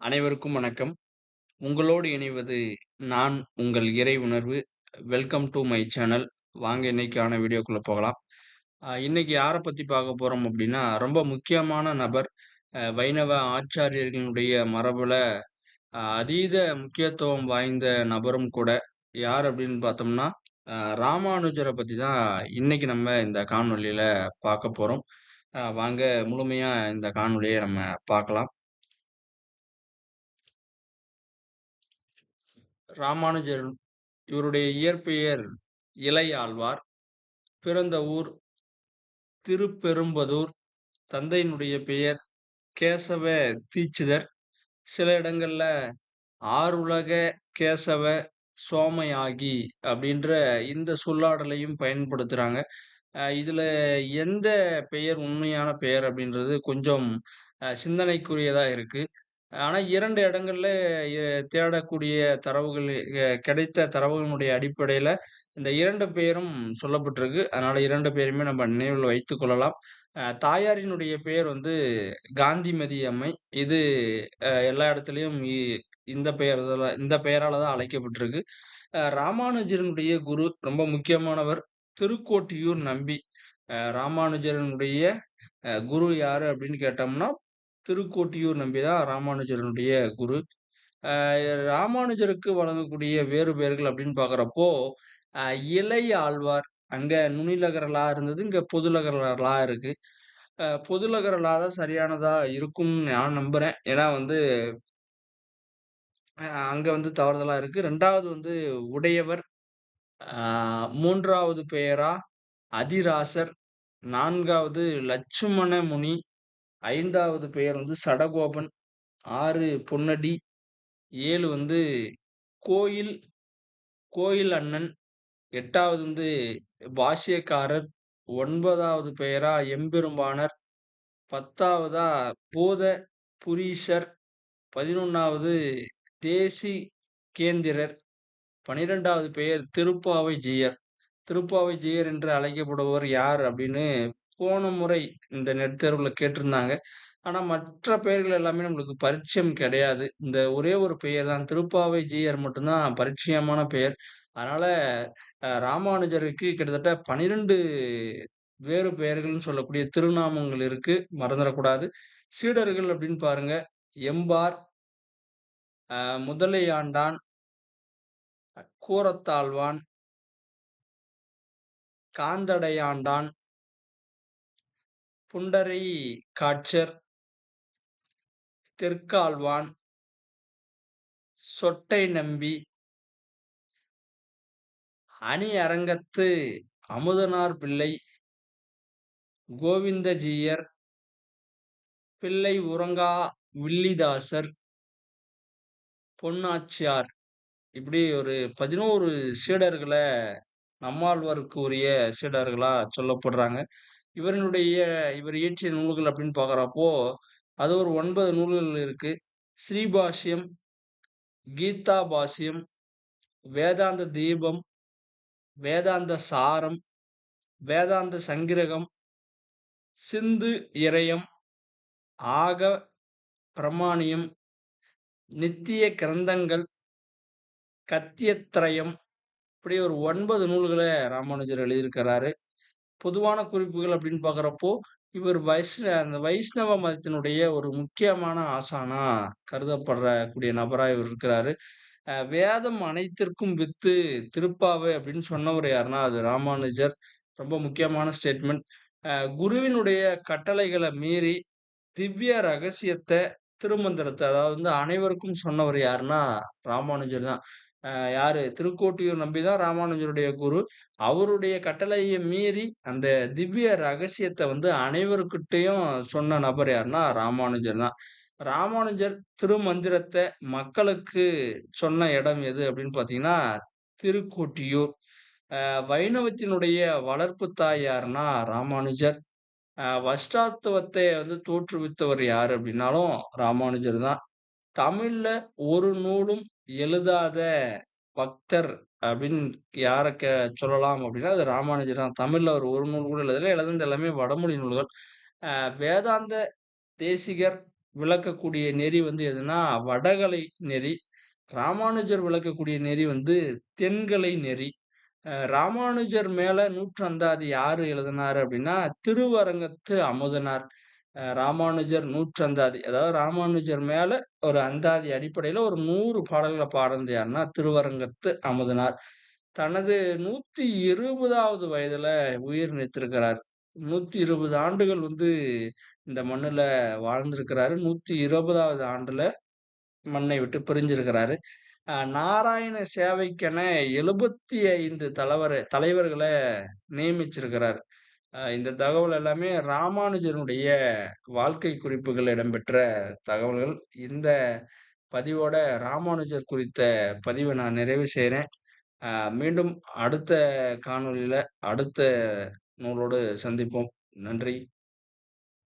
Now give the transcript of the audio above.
அனைவருக்கும் வணக்கம். உங்களோடு இணைவது நான் உங்கள் இறை உணர்வு. Welcome to my channel. வாங்க இன்னைக்கான வீடியோக்குள்ளே போகலாம். அ இன்னைக்கு யாரை பற்றி பார்க்க போகிறோம் அப்படின்னா ரொம்ப முக்கியமான நபர். வைணவ ஆச்சாரியர்களுடைய மரபில் அதீத முக்கியத்துவம் வாய்ந்த நபரும் கூட. யார் அப்படின்னு பார்த்தோம்னா, ராமானுஜரை பற்றி தான் இன்னைக்கு நம்ம இந்த காணொலியில் பார்க்க போகிறோம் வாங்க முழுமையாக இந்த காணொலியை நம்ம பார்க்கலாம். ராமானுஜர் இவருடைய இயற்பெயர் இளையாழ்வார். பிறந்த ஊர் திருப்பெரும்பதூர். தந்தையினுடைய பெயர் கேசவ தீட்சிதர். சில இடங்கள்ல ஆருலக கேசவ சோமயாகி அப்படின்ற இந்த சொல்லாடலையும் பயன்படுத்துறாங்க. இதில் எந்த பெயர் உண்மையான பெயர் அப்படின்றது கொஞ்சம் சிந்தனைக்குரியதாக இருக்குது ஆனால் இரண்டு இடங்களில் தேடக்கூடிய தரவுகள் கிடைத்த தரவுகளுடைய அடிப்படையில் இந்த இரண்டு பேரும் சொல்லப்பட்டிருக்கு. அதனால் இரண்டு பேருமே நம்ம நினைவில் வைத்து கொள்ளலாம். தாயாரினுடைய பெயர் வந்து காந்திமதி அம்மை. இது எல்லா இடத்துலையும் இ இந்த பெயர்ல இந்த பெயரால் தான் அழைக்கப்பட்டிருக்கு. அ ராமானுஜரினுடைய குரு ரொம்ப முக்கியமானவர். திருக்கோட்டியூர் நம்பி. அ ராமானுஜரினுடைய குரு யாரு அப்படின்னு கேட்டோம்னா, திருக்கோட்டியூர் நம்பி தான் ராமானுஜரினுடைய குரு. ராமானுஜருக்கு வழங்கக்கூடிய வேறு பெயர்கள் அப்படின்னு பார்க்குறப்போ, இலை ஆழ்வார் அங்கே நுனிலகரலா இருந்தது. இங்கே பொதுலகரலா இருக்குது இருக்கு. தான் சரியானதாக இருக்கும்னு நான் நம்புகிறேன் ஏன்னா வந்து அங்கே வந்து தவறுதலாக இருக்குது ரெண்டாவது வந்து உடையவர். மூன்றாவது பெயரா அதிராசர். நான்காவது லட்சுமண முனி. ஐந்தாவது பெயர் வந்து சடகோபன். ஆறு பொன்னடி. ஏழு வந்து கோயில் கோயில் அண்ணன். எட்டாவது வந்து பாஷ்யக்காரர். ஒன்பதாவது பெயரா எம்பெரும்பானர் பத்தாவதா போத புரீஷர். பதினொன்றாவது தேசி கேந்திரர் பனிரெண்டாவது பெயர் திருப்பாவை ஜெயர் திருப்பாவை ஜெயர் என்று அழைக்கப்படுபவர் யார் அப்படின்னு போன முறை இந்த நெட் தேர்வில் கேட்டிருந்தாங்க. ஆனால் மற்ற பெயர்கள் எல்லாமே நம்மளுக்கு பரிட்சயம் கிடையாது. இந்த ஒரே ஒரு பெயர் தான் திருப்பாவை ஜிஆர் மட்டும்தான் பரிச்சயமான பெயர். அதனால ராமானுஜருக்கு கிட்டத்தட்ட 12 வேறு பெயர்கள்னு சொல்லக்கூடிய திருநாமங்கள் இருக்கு. மறந்துடக்கூடாது சீடர்கள் அப்படின்னு பாருங்க. எம்பார். முதலையாண்டான். கூரத்தாழ்வான். காந்தடையாண்டான். புண்டரை காட்சர் தெற்காழ்வான். சொட்டை நம்பி. அணி அரங்கத்து அமுதனார் பிள்ளை. கோவிந்தஜீயர். பிள்ளை உறங்கா வில்லிதாசர். பொன்னாச்சியார். இப்படி ஒரு பதினோரு சீடர்களை நம்மாழ்வாருக்கு உரிய சீடர்களா சொல்லப்படுறாங்க. இவரினுடைய இவர் இயற்றிய நூல்கள் அப்படின்னு பார்க்குறப்போ, அது ஒரு ஒன்பது நூல்கள் இருக்கு. ஸ்ரீபாஷ்யம், கீதா பாஷ்யம், வேதாந்த தீபம், வேதாந்த சாரம், வேதாந்த சங்கிரகம், சிந்து இறையம், ஆக பிரமாணியம், நித்திய கிரந்தங்கள், கத்தியத்திரயம் இப்படி ஒரு ஒன்பது நூல்களை ராமானுஜர் எழுதியிருக்கிறாரு. பொதுவான குறிப்புகள் அப்படின்னு பார்க்குறப்போ, இவர் வைஷ்ண அந்த வைஷ்ணவ மதத்தினுடைய ஒரு முக்கியமான ஆசானா கருதப்படுற கூடிய இவர் இருக்கிறாரு. வேதம் அனைத்திற்கும் வித்து திருப்பாவை அப்படின்னு சொன்னவர் யாருன்னா, அது ராமானுஜர். ரொம்ப முக்கியமான ஸ்டேட்மெண்ட். குருவினுடைய கட்டளைகளை மீறி திவ்ய ரகசியத்தை திருமந்திரத்தை அதாவது வந்து அனைவருக்கும் சொன்னவர் யாருன்னா, ராமானுஜர் தான். யார் யாரு திருக்கோட்டியூர் நம்பி தான் ராமானுஜருடைய குரு. அவருடைய கட்டளையை மீறி அந்த திவ்ய ரகசியத்தை வந்து அனைவருக்கிட்டையும் சொன்ன நபர் யாருன்னா, ராமானுஜர் தான். ராமானுஜர் திருமந்திரத்தை மக்களுக்கு சொன்ன இடம் எது அப்படின்னு பார்த்தீங்கன்னா, திருக்கோட்டியூர். வைணவத்தினுடைய வளர்ப்பு தாய் யாருன்னா, ராமானுஜர். வஷ்டாத்துவத்தை வந்து தோற்றுவித்தவர் யார் அப்படின்னாலும் ராமானுஜர் தான். தமிழ்ல ஒரு நூலும் எழுதாத பக்தர் அப்படின்னு யார க சொல்லலாம் அப்படின்னா அது ராமானுஜர் தான். தமிழ்ல அவர் ஒரு நூல் கூட எழுதல. எழுதுனது எல்லாமே வடமொழி நூல்கள். வேதாந்த தேசிகர், விளக்கக்கூடிய நெறி வந்து எதுனா வடகலை நெறி. ராமானுஜர் விளக்கக்கூடிய நெறி வந்து தென்கலை நெறி. ராமானுஜர் மேல நூற்றந்தாதி யாரு எழுதினார் அப்படின்னா, திருவரங்கத்து அமுதனார். ராமானுஜர் நூற்றந்தாதி. அதாவது ராமானுஜர் மேலே ஒரு அந்தாதி அடிப்படையில் ஒரு 100 பாடல்கள பாடுனது யாருன்னா, திருவரங்கத்து அமுதனார். தனது நூற்றி இருபதாவது வயதில் உயிர் நிறுத்திருக்கிறார் நூற்றி இருபது ஆண்டுகள் வந்து இந்த மண்ணில் வாழ்ந்திருக்கிறாரு. நூற்றி இருபதாவது ஆண்டில் மண்ணை விட்டு பிரிஞ்சிருக்கிறாரு. நாராயண சேவைக்கென எழுபத்தி ஐந்து தலைவர் தலைவர்களை நியமிச்சிருக்கிறார். இந்த தகவல் எல்லாமே ராமானுஜனுடைய வாழ்க்கை குறிப்புகள் இடம்பெற்ற தகவல்கள். இந்த பதிவோட ராமானுஜர் குறித்த பதிவை நான் நிறைவு செய்கிறேன் மீண்டும் அடுத்த காணொலியில் அடுத்த நூலோடு சந்திப்போம். நன்றி.